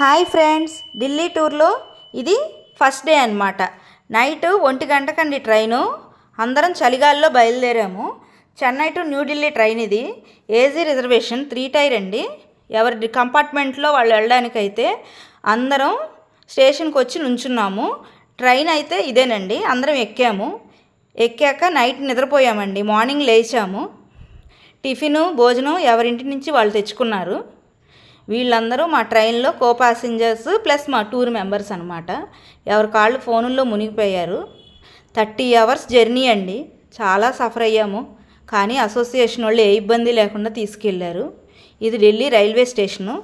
Hi friends Delhi టూర్లో ఇది first day అనమాట నైట్ ఒంటి గంటకండి ట్రైను. అందరం చలిగాల్లో బయలుదేరాము. చెన్నై టు న్యూఢిల్లీ ట్రైన్ ఇది. ఏజీ రిజర్వేషన్ త్రీ టైర్ అండి. ఎవరి కంపార్ట్మెంట్లో వాళ్ళు వెళ్ళడానికైతే అందరం స్టేషన్కి వచ్చి నుంచున్నాము. ట్రైన్ అయితే ఇదేనండి అందరం ఎక్కాము. ఎక్కాక నైట్ నిద్రపోయామండి మార్నింగ్ లేచాము. టిఫిను భోజనం ఎవరింటి నుంచి వాళ్ళు తెచ్చుకున్నారు. వీళ్ళందరూ మా ట్రైన్లో కో ప్యాసింజర్స్ ప్లస్ మా టూర్ మెంబర్స్ అనమాట ఎవరి కాళ్ళు ఫోనుల్లో మునిగిపోయారు. థర్టీ అవర్స్ జర్నీ అండి. చాలా సఫర్ అయ్యాము. కానీ అసోసియేషన్ వాళ్ళు ఏ ఇబ్బంది లేకుండా తీసుకెళ్ళారు. ఇది Delhi railway station.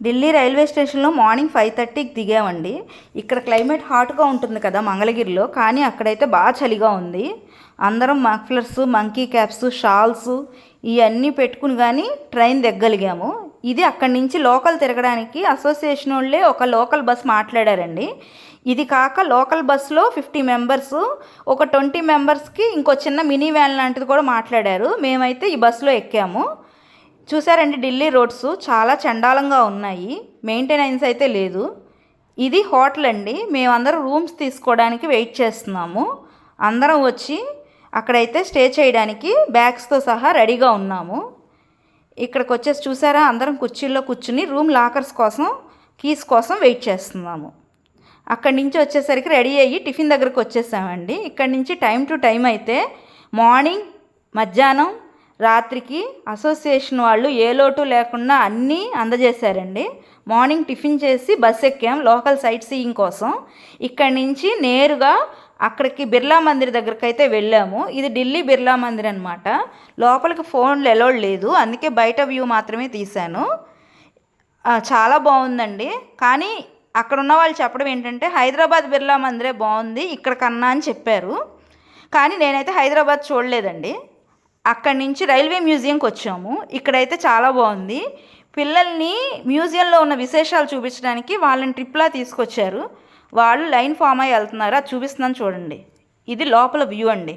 Delhi railway స్టేషన్లో మార్నింగ్ ఫైవ్ థర్టీకి దిగామండి. ఇక్కడ క్లైమేట్ హాట్గా ఉంటుంది కదా మంగళగిరిలో కానీ అక్కడైతే బాగా చలిగా ఉంది. అందరం మఫ్లర్స్ మంకీ క్యాప్స్ షాల్స్ ఇవన్నీ పెట్టుకుని కానీ ట్రైన్ దిగ్గలిగాము. ఇది అక్కడి నుంచి లోకల్ తిరగడానికి అసోసియేషన్ వాళ్ళే ఒక లోకల్ బస్ మాట్లాడారండి. ఇది కాక లోకల్ బస్సులో ఫిఫ్టీ మెంబర్స్ ఒక ట్వంటీ మెంబర్స్కి ఇంకో చిన్న మినీ వ్యాన్ లాంటిది కూడా మాట్లాడారు. మేమైతే ఈ బస్సులో ఎక్కాము. చూసారండి ఢిల్లీ రోడ్స్ చాలా చండాలంగా ఉన్నాయి. మెయింటెనెన్స్ అయితే లేదు. ఇది హోటల్ అండి. మేమందరం రూమ్స్ తీసుకోవడానికి వెయిట్ చేస్తున్నాము. అందరం వచ్చి అక్కడైతే స్టే చేయడానికి బ్యాగ్స్తో సహా రెడీగా ఉన్నాము. ఇక్కడికి వచ్చేసి చూసారా? అందరం కుర్చీల్లో కూర్చుని రూమ్ లాకర్స్ కోసం కీస్ కోసం వెయిట్ చేస్తున్నాము. అక్కడి నుంచి వచ్చేసరికి రెడీ అయ్యి టిఫిన్ దగ్గరకు వచ్చేసామండి. ఇక్కడి నుంచి టైం టు టైం అయితే మార్నింగ్ మధ్యాహ్నం రాత్రికి అసోసియేషన్ వాళ్ళు ఏ లోటు లేకుండా అన్నీ అందజేశారండి. మార్నింగ్ టిఫిన్ చేసి బస్ ఎక్కాం లోకల్ సైట్ సీయింగ్ కోసం. ఇక్కడి నుంచి నేరుగా అక్కడికి బిర్లా మందిర్ దగ్గరికి అయితే వెళ్ళాము. ఇది ఢిల్లీ బిర్లా మందిర్ అనమాట లోపలికి ఫోన్లు ఎలోడ్ లేదు. అందుకే బయట వ్యూ మాత్రమే తీశాను. చాలా బాగుందండి. కానీ అక్కడ ఉన్న వాళ్ళు చెప్పడం ఏంటంటే హైదరాబాద్ బిర్లా మందిరే బాగుంది ఇక్కడ కన్నా అని చెప్పారు. కానీ నేనైతే హైదరాబాద్ చూడలేదండి. అక్కడి నుంచి రైల్వే మ్యూజియంకి వచ్చాము. ఇక్కడైతే చాలా బాగుంది. పిల్లల్ని మ్యూజియంలో ఉన్న విశేషాలు చూపించడానికి వాళ్ళని ట్రిప్లా తీసుకొచ్చారు. వాళ్ళు లైన్ ఫామ్ అయ్యి వెళ్తున్నారు అది చూపిస్తున్నాను చూడండి. ఇది లోపల వ్యూ అండి.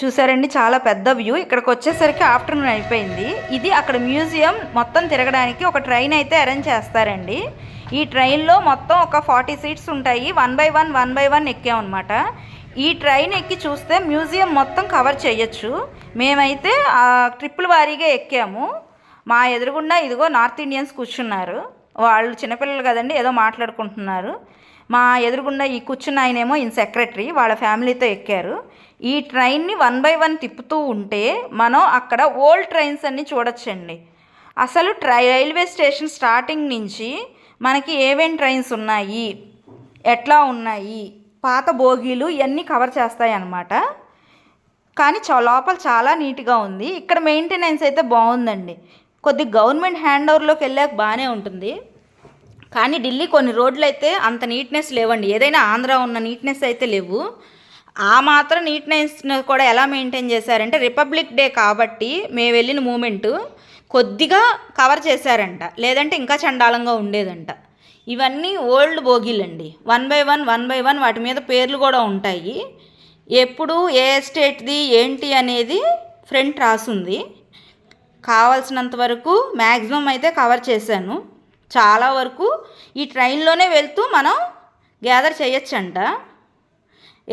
చూసారండి చాలా పెద్ద వ్యూ. ఇక్కడికి వచ్చేసరికి ఆఫ్టర్నూన్ అయిపోయింది. ఇది అక్కడ మ్యూజియం మొత్తం తిరగడానికి ఒక ట్రైన్ అయితే అరేంజ్ చేస్తారండి. ఈ ట్రైన్లో మొత్తం ఒక ఫార్టీ సీట్స్ ఉంటాయి. One by one one by one ఎక్కామన్నమాట. ఈ ట్రైన్ ఎక్కి చూస్తే మ్యూజియం మొత్తం కవర్ చేయొచ్చు. మేమైతే ఆ ట్రిప్పుల వారీగా ఎక్కాము. మా ఎదురుగుండా ఇదిగో నార్త్ ఇండియన్స్ కూర్చున్నారు. వాళ్ళు చిన్నపిల్లలు కదండి ఏదో మాట్లాడుకుంటున్నారు. మా ఎదురుగుండా ఈ కూర్చున్న ఆయనేమో ఈయన సెక్రటరీ వాళ్ళ ఫ్యామిలీతో ఎక్కారు. ఈ ట్రైన్ని వన్ బై వన్ తిప్పుతూ ఉంటే మనం అక్కడ ఓల్డ్ ట్రైన్స్ అన్ని చూడొచ్చండి. అసలు ట్రై రైల్వే స్టేషన్ స్టార్టింగ్ నుంచి మనకి ఏమేం ట్రైన్స్ ఉన్నాయి ఎట్లా ఉన్నాయి పాత బోగీలు ఇవన్నీ కవర్ చేస్తాయి అన్నమాట కానీ లోపల చాలా నీట్గా ఉంది. ఇక్కడ మెయింటెనెన్స్ అయితే బాగుందండి. కొద్ది గవర్నమెంట్ హ్యాండ్ ఓవర్లోకి వెళ్ళాక బాగానే ఉంటుంది. కానీ ఢిల్లీ కొన్ని రోడ్లు అయితే అంత నీట్నెస్ లేవండి. ఏదైనా ఆంధ్ర ఉన్న నీట్నెస్ అయితే లేవు. ఆ మాత్రం నీట్నెస్ కూడా ఎలా మెయింటైన్ చేశారంటే రిపబ్లిక్ డే కాబట్టి మేము వెళ్ళిన మూమెంట్ కొద్దిగా కవర్ చేశారంట. లేదంటే ఇంకా చండాలంగా ఉండేదంట. ఇవన్నీ old బోగీలండి. One by one one by one వాటి మీద పేర్లు కూడా ఉంటాయి. ఎప్పుడు ఏ స్టేట్ది ఏంటి అనేది ఫ్రంట్ రాసుంది. కావాల్సినంత వరకు మ్యాక్సిమం అయితే కవర్ చేశాను. చాలా వరకు ఈ ట్రైన్లోనే వెళ్తూ మనం గ్యాదర్ చేయొచ్చంట.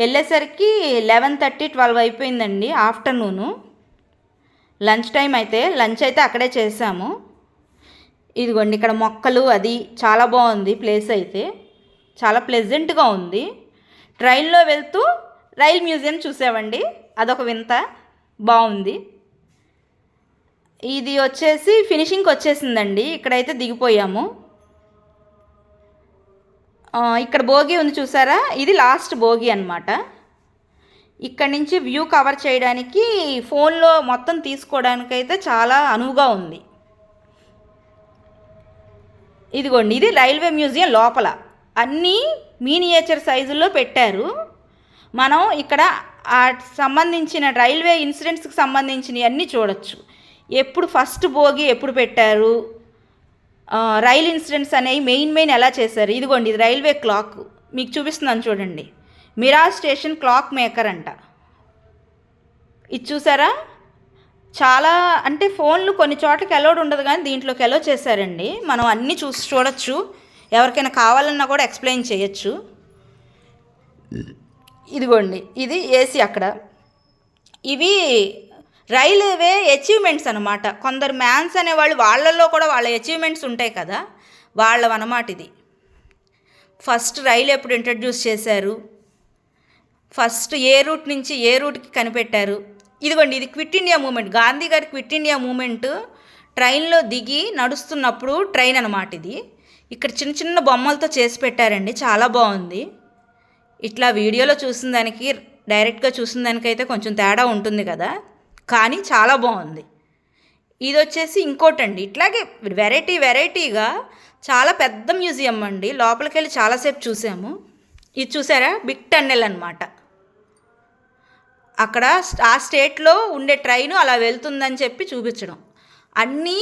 వెళ్ళేసరికి లెవెన్ థర్టీ ట్వెల్వ్ అయిపోయిందండి ఆఫ్టర్నూను. లంచ్ టైం అయితే లంచ్ అయితే అక్కడే చేసాము ఇదిగోండి ఇక్కడ మొక్కలు అది చాలా బాగుంది ప్లేస్ అయితే. చాలా ప్లెజెంట్గా ఉంది. ట్రైన్లో వెళ్తూ రైల్ మ్యూజియం చూసామండి అదొక వింత. బాగుంది. ఇది వచ్చేసి ఫినిషింగ్కి వచ్చేసిందండి. ఇక్కడైతే దిగిపోయాము. ఇక్కడ భోగి ఉంది చూసారా? ఇది లాస్ట్ భోగి అనమాట ఇక్కడ నుంచి వ్యూ కవర్ చేయడానికి ఫోన్లో మొత్తం తీసుకోవడానికైతే చాలా అనువుగా ఉంది. ఇదిగోండి ఇది రైల్వే మ్యూజియం లోపల. అన్నీ మీనియేచర్ సైజుల్లో పెట్టారు. మనం ఇక్కడ సంబంధించిన రైల్వే ఇన్సిడెంట్స్కి సంబంధించినవి అన్నీ చూడొచ్చు. ఎప్పుడు ఫస్ట్ భోగి ఎప్పుడు పెట్టారు? రైల్ ఇన్సిడెంట్స్ అనేవి మెయిన్ మెయిన్ ఎలా చేశారు? ఇదిగోండి ఇది రైల్వే క్లాక్ మీకు చూపిస్తున్నాను చూడండి. మిరా స్టేషన్ క్లాక్ మేకర్ అంట. ఇది చూసారా? చాలా అంటే ఫోన్లు కొన్ని చోట్లకి అలౌడ్ ఉండదు కానీ దీంట్లోకి అలో చేశారండి. మనం అన్నీ చూసి చూడొచ్చు. ఎవరికైనా కావాలన్నా కూడా ఎక్స్ప్లెయిన్ చేయొచ్చు. ఇదిగోండి ఇది ఏసీ అక్కడ. ఇవి రైల్వే అచీవ్మెంట్స్ అనమాట కొందరు మ్యాన్స్ అనేవాళ్ళు వాళ్ళల్లో కూడా వాళ్ళ అచీవ్మెంట్స్ ఉంటాయి కదా వాళ్ళవన్నమాట ఇది. ఫస్ట్ రైలు ఎప్పుడు ఇంట్రడ్యూస్ చేశారు? ఫస్ట్ ఏ రూట్ నుంచి ఏ రూట్కి కనిపెట్టారు? ఇదిగోండి ఇది క్విట్ ఇండియా మూమెంట్ గాంధీ గారి క్విట్ ఇండియా మూమెంట్ ట్రైన్లో దిగి నడుస్తున్నప్పుడు ట్రైన్ అనమాట ఇది. ఇక్కడ చిన్న చిన్న బొమ్మలతో చేసి పెట్టారండి చాలా బాగుంది. ఇట్లా వీడియోలో చూసిన దానికి డైరెక్ట్గా చూసిన దానికైతే కొంచెం తేడా ఉంటుంది కదా. కానీ చాలా బాగుంది. ఇది వచ్చేసి ఇంకోటండి. ఇట్లాగే వెరైటీ వెరైటీగా చాలా పెద్ద మ్యూజియం అండి. లోపలికి వెళ్ళి చాలాసేపు చూసాము. ఇది చూసారా? బిగ్ టన్నెల్ అనమాట అక్కడ ఆ స్టేట్లో ఉండే ట్రైన్ అలా వెళ్తుందని చెప్పి చూపించడం. అన్నీ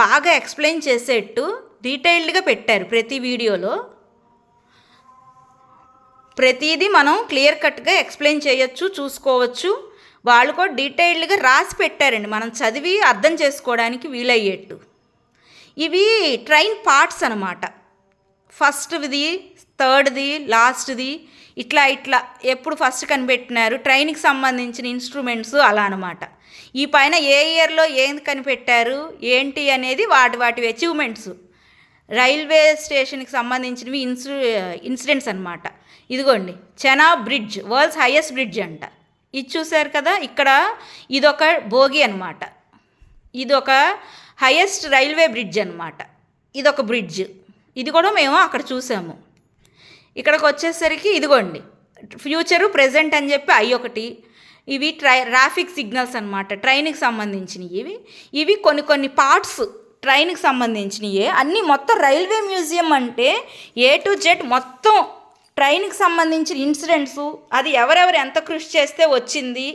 బాగా ఎక్స్ప్లెయిన్ చేసేట్టు డీటెయిల్డ్గా పెట్టారు ప్రతి వీడియోలో. ప్రతిదీ మనం క్లియర్ కట్గా ఎక్స్ప్లెయిన్ చేయొచ్చు చూసుకోవచ్చు. వాళ్ళు కూడా డీటెయిల్డ్గా రాసి పెట్టారండి. మనం చదివి అర్థం చేసుకోవడానికి వీలయ్యేట్టు. ఇవి ట్రైన్ పార్ట్స్ అనమాట ఫస్ట్ది థర్డ్ది లాస్ట్ది ఇట్లా ఇట్లా ఎప్పుడు ఫస్ట్ కనిపెట్టినారు ట్రైన్కి సంబంధించిన ఇన్స్ట్రుమెంట్స్ అలా అనమాట ఈ పైన ఏ ఇయర్లో ఏం కనిపెట్టారు ఏంటి అనేది వాటి వాటి అచీవ్మెంట్స్. రైల్వే స్టేషన్కి సంబంధించినవి ఇన్సు ఇన్సిడెంట్స్ అనమాట ఇదిగోండి Chenab bridge world's highest bridge అంట. ఇది చూశారు కదా ఇక్కడ ఇదొక భోగి అనమాట ఇదొక హైయెస్ట్ రైల్వే బ్రిడ్జ్ అనమాట ఇదొక బ్రిడ్జ్ ఇది కూడా మేము అక్కడ చూసాము. ఇక్కడికి వచ్చేసరికి ఇదిగోండి ఫ్యూచరు ప్రజెంట్ అని చెప్పి అవి ఒకటి ఇవి ట్రై ట్రాఫిక్ సిగ్నల్స్ అనమాట ట్రైన్కి సంబంధించినవి ఇవి. ఇవి కొన్ని కొన్ని పార్ట్స్ ట్రైన్కి సంబంధించినవి. అన్నీ మొత్తం రైల్వే మ్యూజియం అంటే ఏ టు జెడ్ మొత్తం ట్రైన్కి సంబంధించిన ఇన్సిడెంట్స్ అది ఎవరెవరు ఎంత కృషి చేస్తే వచ్చింది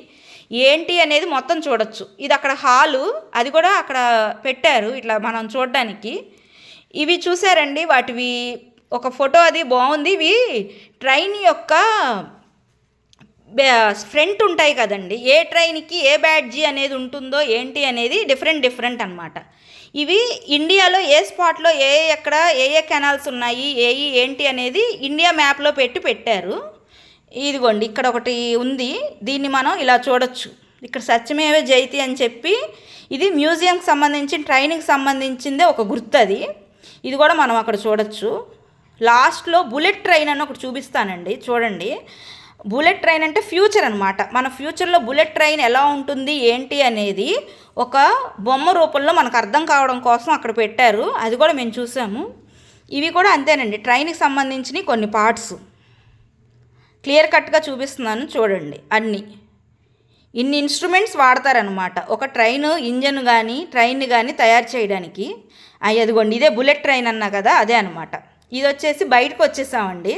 ఏంటి అనేది మొత్తం చూడొచ్చు. ఇది అక్కడ హాలు అది కూడా అక్కడ పెట్టారు ఇట్లా మనం చూడడానికి. ఇవి చూసారండి వాటివి ఒక ఫోటో అది బాగుంది. ఇవి ట్రైన్ యొక్క ఫ్రంట్ ఉంటాయి కదండి ఏ ట్రైన్కి ఏ బ్యాడ్జీ అనేది ఉంటుందో ఏంటి అనేది డిఫరెంట్ డిఫరెంట్ అనమాట ఇవి ఇండియాలో ఏ స్పాట్లో ఏ ఎక్కడ ఏ ఏ కెనాల్స్ ఉన్నాయి ఏ ఏంటి అనేది ఇండియా మ్యాప్లో పెట్టి పెట్టారు. ఇదిగోండి ఇక్కడ ఒకటి ఉంది. దీన్ని మనం ఇలా చూడొచ్చు. ఇక్కడ సత్యమేవే జైతి అని చెప్పి ఇది మ్యూజియంకి సంబంధించిన ట్రైనింగ్ సంబంధించిందే ఒక గుర్తు అది. ఇది కూడా మనం అక్కడ చూడొచ్చు. లాస్ట్లో బుల్లెట్ ట్రైన్ అని ఒకటి చూపిస్తానండి. చూడండి. బుల్లెట్ ట్రైన్ అంటే ఫ్యూచర్ అనమాట మన ఫ్యూచర్లో బుల్లెట్ ట్రైన్ ఎలా ఉంటుంది ఏంటి అనేది ఒక బొమ్మ రూపంలో మనకు అర్థం కావడం కోసం అక్కడ పెట్టారు. అది కూడా మేము చూసాము. ఇవి కూడా అంతేనండి. ట్రైన్కి సంబంధించిన కొన్ని పార్ట్స్. క్లియర్ కట్గా చూపిస్తున్నాను చూడండి అన్నీ. ఇన్ని ఇన్స్ట్రుమెంట్స్ వాడతారనమాట ఒక ట్రైన్ ఇంజన్ కానీ ట్రైన్ కానీ తయారు చేయడానికి. అదిగోండి ఇదే బుల్లెట్ ట్రైన్ అన్నా కదా అదే అనమాట ఇది వచ్చేసి బయటకు వచ్చేసామండి.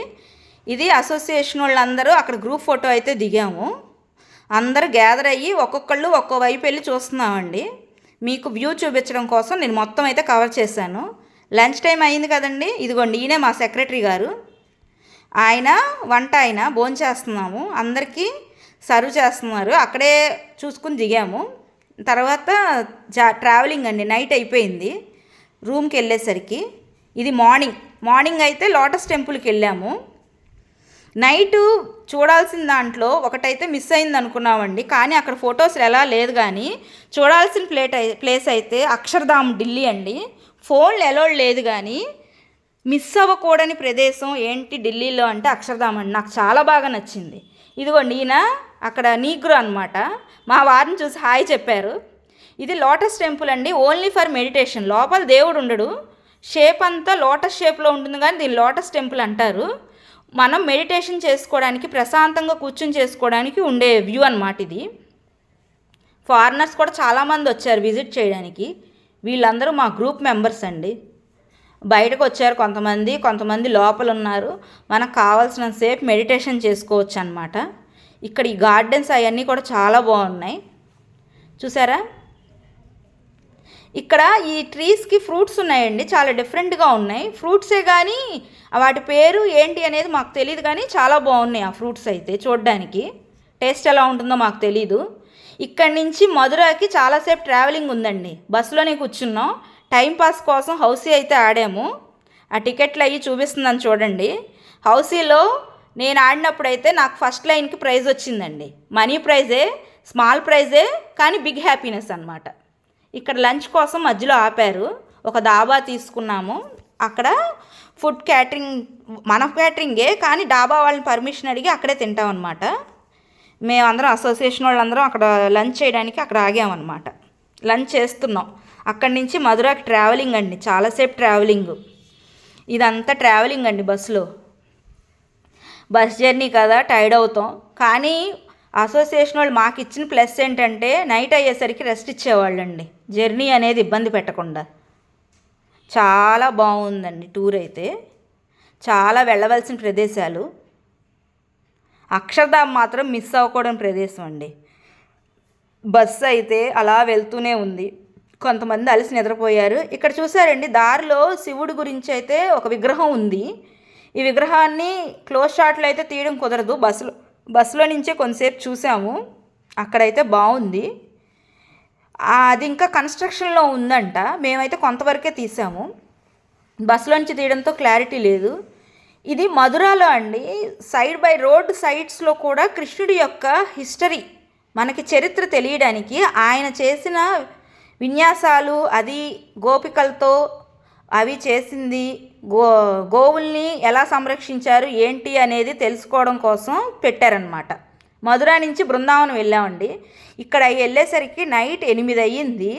ఇది అసోసియేషన్ వాళ్ళందరూ అక్కడ గ్రూప్ ఫోటో అయితే దిగాము. అందరూ గ్యాదర్ అయ్యి ఒక్కొక్కళ్ళు ఒక్కో వైపు వెళ్ళి చూస్తున్నామండి. మీకు వ్యూ చూపించడం కోసం నేను మొత్తం అయితే కవర్ చేశాను. లంచ్ టైం అయింది కదండి. ఇదిగోండి ఈయనే మా సెక్రటరీ గారు. ఆయన వంట ఆయన భోంచేస్తున్నాము అందరికీ సర్వ్ చేస్తున్నారు. అక్కడే చూసుకుని దిగాము. తర్వాత జా ట్రావెలింగ్ అండి. నైట్ అయిపోయింది. రూమ్కి వెళ్ళేసరికి. ఇది మార్నింగ్ మార్నింగ్ అయితే లోటస్ టెంపుల్కి వెళ్ళాము. నైటు చూడాల్సిన దాంట్లో ఒకటైతే మిస్ అయింది అనుకున్నామండి కానీ అక్కడ ఫొటోస్ ఎలా లేదు కానీ చూడాల్సిన ప్లేట్ ప్లేస్ అయితే అక్షర్ధామ్ ఢిల్లీ అండి. ఫోన్లు ఎలా లేదు కానీ మిస్ అవ్వకూడని ప్రదేశం ఏంటి ఢిల్లీలో అంటే అక్షర్ధామ్ అండి. నాకు చాలా బాగా నచ్చింది. ఇదిగోండి ఈయన అక్కడ నీగ్రో అనమాట మా వారిని చూసి హాయ్ చెప్పారు. ఇది లోటస్ టెంపుల్ అండి. Only for meditation. లోపల దేవుడు ఉండడు. షేప్ అంతా లోటస్ షేప్లో ఉంటుంది కానీ దీన్ని లోటస్ టెంపుల్ అంటారు. మనం మెడిటేషన్ చేసుకోవడానికి ప్రశాంతంగా కూర్చుని చేసుకోవడానికి ఉండే వ్యూ అనమాట ఇది. ఫారినర్స్ కూడా చాలామంది వచ్చారు విజిట్ చేయడానికి. వీళ్ళందరూ మా గ్రూప్ మెంబర్స్ అండి. బయటకు వచ్చారు కొంతమంది కొంతమంది లోపల ఉన్నారు. మనకు కావాల్సిన సేపు మెడిటేషన్ చేసుకోవచ్చు అనమాట ఇక్కడ ఈ గార్డెన్స్ అవన్నీ కూడా చాలా బాగున్నాయి. చూసారా? ఇక్కడ ఈ ట్రీస్కి ఫ్రూట్స్ ఉన్నాయండి చాలా డిఫరెంట్గా ఉన్నాయి. ఫ్రూట్సే కానీ వాటి పేరు ఏంటి అనేది మాకు తెలియదు కానీ చాలా బాగున్నాయి ఆ ఫ్రూట్స్ అయితే చూడడానికి. టేస్ట్ ఎలా ఉంటుందో మాకు తెలీదు. ఇక్కడి నుంచి మధురకి చాలాసేపు ట్రావెలింగ్ ఉందండి. బస్సులోనే కూర్చున్నాం. టైంపాస్ కోసం హౌసీ అయితే ఆడాము. ఆ టికెట్లు అవి చూపిస్తుందని చూడండి. హౌసీలో నేను ఆడినప్పుడు అయితే నాకు ఫస్ట్ లైన్కి ప్రైజ్ వచ్చిందండి. మనీ ప్రైజే స్మాల్ ప్రైజే కానీ బిగ్ హ్యాపీనెస్ అనమాట ఇక్కడ లంచ్ కోసం మధ్యలో ఆపారు. ఒక దాబా తీసుకున్నాము. అక్కడ ఫుడ్ క్యాటరింగ్ మన క్యాటరింగే కానీ డాబా వాళ్ళని పర్మిషన్ అడిగి అక్కడే తింటాం అనమాట మేమందరం అసోసియేషన్ వాళ్ళందరం అక్కడ లంచ్ చేయడానికి అక్కడ ఆగామన్నమాట. లంచ్ చేస్తున్నాం. అక్కడి నుంచి మధురాకి ట్రావెలింగ్ అండి. చాలాసేపు ట్రావెలింగ్. ఇదంతా ట్రావెలింగ్ అండి బస్సులో. బస్ జర్నీ కదా టైర్డ్ అవుతాం. కానీ అసోసియేషన్ వాళ్ళు మాకు ఇచ్చిన ప్లస్ ఏంటంటే నైట్ అయ్యేసరికి రెస్ట్ ఇచ్చేవాళ్ళండి. జర్నీ అనేది ఇబ్బంది పెట్టకుండా. చాలా బాగుందండి టూర్ అయితే. చాలా వెళ్ళవలసిన ప్రదేశాలు. అక్షరధామ్ మాత్రం మిస్ అవ్వకూడని ప్రదేశం అండి. బస్సు అయితే అలా వెళ్తూనే ఉంది. కొంతమంది అలసి నిద్రపోయారు. ఇక్కడ చూసారండి దారిలో శివుడి గురించి అయితే ఒక విగ్రహం ఉంది. ఈ విగ్రహాన్ని క్లోజ్ షాట్లో అయితే తీయడం కుదరదు బస్సులో. బస్సులో నుంచే కొంతసేపు చూసాము. అక్కడైతే బాగుంది. అది ఇంకా కన్స్ట్రక్షన్లో ఉందంట. మేమైతే కొంతవరకే తీసాము. బస్సులోంచి తీయడంతో క్లారిటీ లేదు. ఇది మధురాలో అండి. సైడ్ బై రోడ్ సైడ్స్లో కూడా కృష్ణుడి యొక్క హిస్టరీ మనకి చరిత్ర తెలియడానికి ఆయన చేసిన విన్యాసాలు అది గోపికలతో అవి చేసింది గో గోవుల్ని ఎలా సంరక్షించారు ఏంటి అనేది తెలుసుకోవడం కోసం పెట్టారనమాట మధుర నుంచి బృందావనం వెళ్ళామండి. ఇక్కడ వెళ్ళేసరికి నైట్ ఎనిమిది అయ్యింది.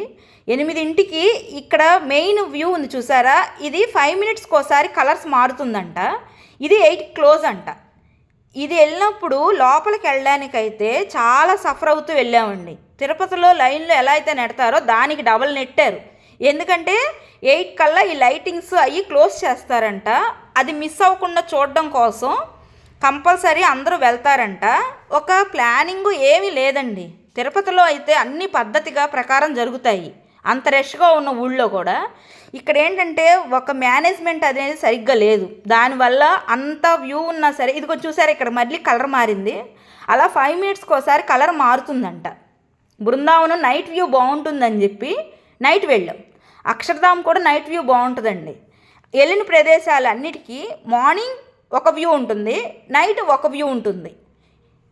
ఎనిమిదింటికి ఇక్కడ మెయిన్ వ్యూ ఉంది చూసారా? ఇది ఫైవ్ మినిట్స్కి ఒకసారి కలర్స్ మారుతుందంట. ఇది ఎయిట్ క్లోజ్ అంట. ఇది వెళ్ళినప్పుడు లోపలికి వెళ్ళడానికైతే చాలా సఫర్ అవుతూ వెళ్ళామండి. తిరుపతిలో లైన్లో ఎలా అయితే నెడతారో దానికి డబల్ నెట్టారు. ఎందుకంటే ఎయిట్ కల్లా ఈ లైటింగ్స్ అవి క్లోజ్ చేస్తారంట. అది మిస్ అవ్వకుండా చూడడం కోసం కంపల్సరీ అందరూ వెళ్తారంట. ఒక ప్లానింగ్ ఏమీ లేదండి. తిరుపతిలో అయితే అన్ని పద్ధతిగా ప్రకారం జరుగుతాయి. అంత రష్గా ఉన్న ఊళ్ళో కూడా. ఇక్కడ ఏంటంటే ఒక మేనేజ్మెంట్ అనేది సరిగ్గా లేదు. దానివల్ల అంత వ్యూ ఉన్నా సరే ఇది కొంచెం చూసారు ఇక్కడ మళ్ళీ కలర్ మారింది. అలా ఫైవ్ మినిట్స్కి ఒకసారి కలర్ మారుతుందంట. బృందావనం నైట్ వ్యూ బాగుంటుందని చెప్పి నైట్ వెళ్ళాం. అక్షరధామ్ కూడా నైట్ వ్యూ బాగుంటుందండి. వెళ్ళిన ప్రదేశాలన్నిటికీ మార్నింగ్ ఒక వ్యూ ఉంటుంది నైట్ ఒక వ్యూ ఉంటుంది.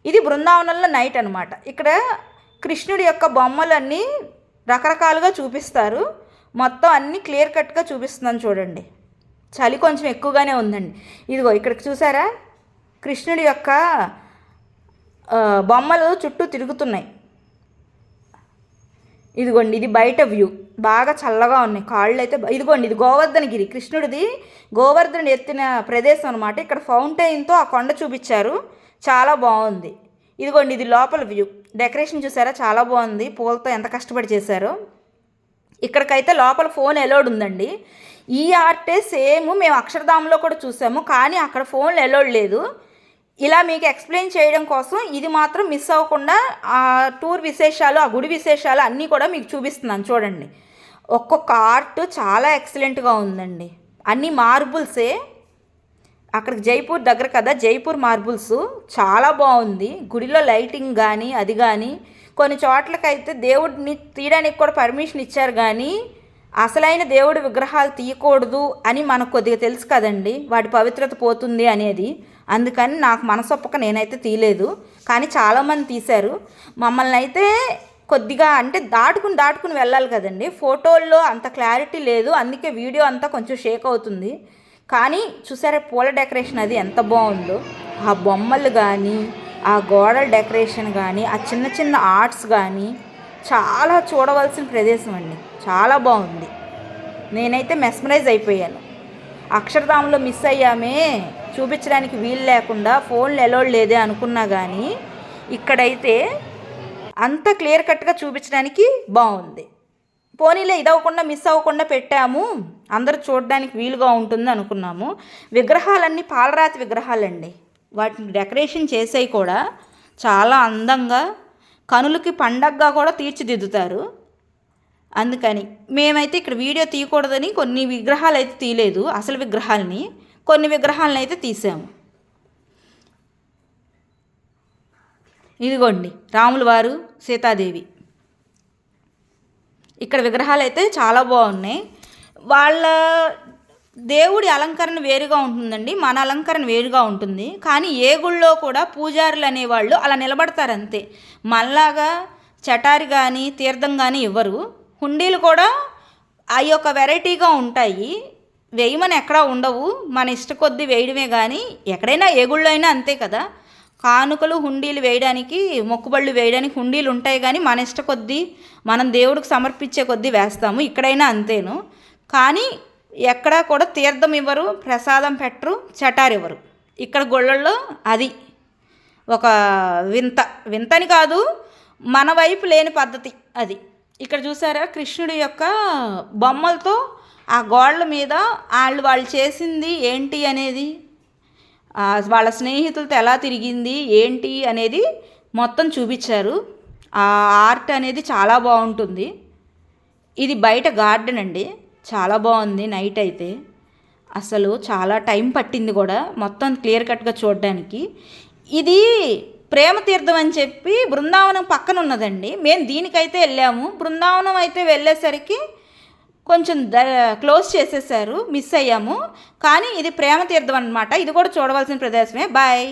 ఇది బృందావనంలో నైట్ అనమాట ఇక్కడ కృష్ణుడి యొక్క బొమ్మలన్నీ రకరకాలుగా చూపిస్తారు. మొత్తం అన్నీ క్లియర్ కట్గా చూపిస్తున్నాను చూడండి. చలి కొంచెం ఎక్కువగానే ఉందండి. ఇదిగో ఇక్కడ చూసారా? కృష్ణుడి యొక్క బొమ్మలు చుట్టూ తిరుగుతున్నాయి. ఇదిగోండి ఇది బయట వ్యూ. బాగా చల్లగా ఉన్నాయి. కాళ్ళు అయితే ఇదిగోండి ఇది గోవర్ధనగిరి కృష్ణుడిది గోవర్ధనుడు ఎత్తిన ప్రదేశం అనమాట ఇక్కడ ఫౌంటైన్తో ఆ కొండ చూపించారు. చాలా బాగుంది. ఇదిగోండి ఇది లోపల వ్యూ. డెకరేషన్ చూసారా? చాలా బాగుంది. పూలతో ఎంత కష్టపడి చేశారో. ఇక్కడికైతే లోపల ఫోన్ ఎలోడ్ ఉందండి. ఈ ఆర్టే సేమ్ మేము అక్షరధామంలో కూడా చూసాము కానీ అక్కడ ఫోన్ ఎలోడ్ లేదు. ఇలా మీకు ఎక్స్ప్లెయిన్ చేయడం కోసం ఇది మాత్రం మిస్ అవ్వకుండా ఆ టూర్ విశేషాలు ఆ గుడి విశేషాలు అన్నీ కూడా మీకు చూపిస్తున్నాను. చూడండి. ఒక్కొక్క ఆర్ట్ చాలా ఎక్సలెంట్గా ఉందండి. అన్ని మార్బుల్సే. అక్కడికి జైపూర్ దగ్గర కదా జైపూర్ మార్బుల్స్ చాలా బాగుంది. గుడిలో లైటింగ్ కానీ అది కానీ కొన్ని చోట్లకైతే దేవుడిని తీయడానికి కూడా పర్మిషన్ ఇచ్చారు కానీ అసలైన దేవుడి విగ్రహాలు తీయకూడదు అని మనకు కొద్దిగా తెలుసు కదండి. వాటి పవిత్రత పోతుంది అనేది. అందుకని నాకు మనసొప్పక నేనైతే తీయలేదు. కానీ చాలామంది తీశారు. మమ్మల్ని అయితే కొద్దిగా అంటే దాటుకుని దాటుకుని వెళ్ళాలి కదండి. ఫోటోల్లో అంత క్లారిటీ లేదు. అందుకే వీడియో అంతా కొంచెం షేక్ అవుతుంది. కానీ చూసారా పూల డెకరేషన్ అది ఎంత బాగుందో. ఆ బొమ్మలు కానీ ఆ గోడల డెకరేషన్ కానీ ఆ చిన్న చిన్న ఆర్ట్స్ కానీ చాలా చూడవలసిన ప్రదేశం అండి. చాలా బాగుంది. నేనైతే మెస్మరైజ్ అయిపోయాను. అక్షరధామంలో మిస్ అయ్యామే. చూపించడానికి వీలు లేకుండా ఫోన్లు ఎలోడ్ లేదే అనుకున్నా కానీ ఇక్కడైతే అంత క్లియర్ కట్గా చూపించడానికి బాగుంది. పోనీలే ఇదవ్వకుండా మిస్ అవ్వకుండా పెట్టాము. అందరూ చూడడానికి వీలుగా ఉంటుంది అనుకున్నాము. విగ్రహాలన్నీ పాలరాతి విగ్రహాలండి. వాటిని డెకరేషన్ చేసేవి కూడా చాలా అందంగా కనులకి పండగగా కూడా తీర్చిదిద్దుతారు. అందుకని మేమైతే ఇక్కడ వీడియో తీయకూడదని కొన్ని విగ్రహాలు అయితే తీయలేదు అసలు విగ్రహాలని. కొన్ని విగ్రహాలను అయితే తీసాము. ఇదిగోండి రాముల వారు సీతాదేవి. ఇక్కడ విగ్రహాలు అయితే చాలా బాగున్నాయి. వాళ్ళ దేవుడి అలంకరణ వేరుగా ఉంటుందండి. మన అలంకరణ వేరుగా ఉంటుంది. కానీ ఏ గుళ్ళో కూడా పూజారులు అనేవాళ్ళు అలా నిలబడతారు అంతే. మనలాగా చటారి కానీ తీర్థం కానీ ఇవ్వరు. హుండీలు కూడా ఆ యొక్క వెరైటీగా ఉంటాయి. వేయమని ఎక్కడా ఉండవు. మన ఇష్ట కొద్దీ వేయడమే కానీ ఎక్కడైనా ఏ గుళ్ళో అయినా అంతే కదా. కానుకలు హుండీలు వేయడానికి మొక్కుబళ్ళు వేయడానికి హుండీలు ఉంటాయి కానీ మన ఇష్ట కొద్దీ మనం దేవుడికి సమర్పించే కొద్దీ వేస్తాము. ఇక్కడైనా అంతేను. కానీ ఎక్కడా కూడా తీర్థం ఇవ్వరు ప్రసాదం పెట్టరు చటారు ఇవ్వరు. ఇక్కడ గుళ్ళల్లో అది ఒక వింత. వింతని కాదు మన వైపు లేని పద్ధతి అది. ఇక్కడ చూసారా? కృష్ణుడి యొక్క బొమ్మలతో ఆ గోడల మీద వాళ్ళు వాళ్ళు చేసింది ఏంటి అనేది? వాళ్ళ స్నేహితులతో ఎలా తిరిగింది ఏంటి అనేది మొత్తం చూపించారు. ఆ ఆర్ట్ అనేది చాలా బాగుంటుంది. ఇది బయట గార్డెన్ అండి. చాలా బాగుంది నైట్ అయితే. అసలు చాలా టైం పట్టింది కూడా మొత్తం క్లియర్ కట్గా చూడడానికి. ఇది ప్రేమ తీర్థం అని చెప్పి బృందావనం పక్కన ఉన్నదండి. మేము దీనికైతే వెళ్ళాము. బృందావనం అయితే వెళ్ళేసరికి కొంచెం ద క్లోజ్ చేసేసారు మిస్ అయ్యాము. కానీ ఇది ప్రేమ తీర్థం అనమాట ఇది కూడా చూడవలసిన ప్రదేశమే. బాయ్.